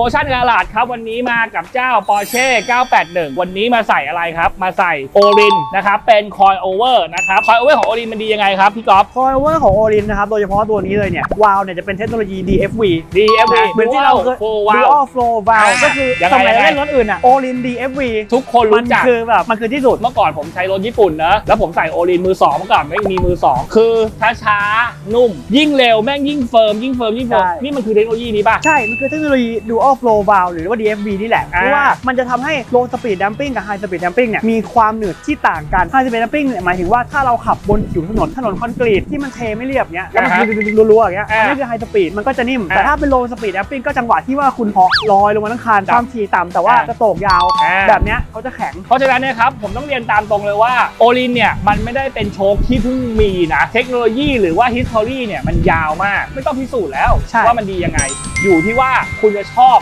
โมชั่นกาลาดครับ วันนี้มากับเจ้า Porsche 981 วันนี้มาใส่อะไรครับ มาใส่โอรินนะครับเป็นคอยโอเวอร์นะครับคอยโอเวอร์ของโอรินมันดียังไงครับพี่ก๊อฟคอยเวอร์ของโอรินนะครับโดยเฉพาะตัวนี้เลยเนี่ยวาล์วเนี่ยจะเป็นเทคโนโลยี DFV DFV นะเหมือนที่เราเคยโฟวา Dual Flow Valve อ่าก็คือยังไงสมัยยังไงเล่นรถอื่นอะโอริน DFV ทุกคนมัรู้จักคือแบบมันคือที่สุดเมื่อก่อนผมใช้รถญี่ปุ่นนะแล้วผมใส่โอรินมือสองเมื่อก่อนไม่มีมือสองคือช้าช้าๆนุ่ม ยิ่งเร็วแม่งยิ่งเฟิร์มยิ่งเฟิร์มยิ่งเฟิร์มใช่นี่มันคือเทคโนโลยีนี้ป่ะใช่มันคือเทคโนโลยี Dual Flow Valve หรือว่า DFV นี่แหละอ่าเพราะว่ามันจะทำให้ Low Speed Damping กับ High Speed Damping เนี่ยมีความหนืดที่ต่างกัน High Speed Damping เนี่ยหมายถึงว่าถ้าเราขับบนผิวถนนถนนคอนกรีตที่มันเทไม่เรียบเนี้ยแล้วมันอ่าฮะรัวๆอย่างเงี้ยอ่าอันนี่คือ High Speed มันก็จะนิ่มอ่าแต่ถ้าเป็น Low Speed Damping ก็จังหวะที่ว่าคุณเหาะลอยลงมาทั้งคานครับความถี่ต่ำแต่ว่าอ่ากระโตกยาวอ่าแบบเนี้ยเขาจะแข็ง เพราะฉะนั้นเนยครับผมต้องเรียนตามตรงเลยว่าโอลินเนี่ยมันไม่ได้เป็นโชคที่เพิ่งมีนะเทคโนโลยีหรือว่าฮิสตอรี่เนี่ยมันยาวมากไม่ต้องพิสูจน์แล้วใช่ว่ามันดียังไง อยู่ที่ว่าคุณจะชอบ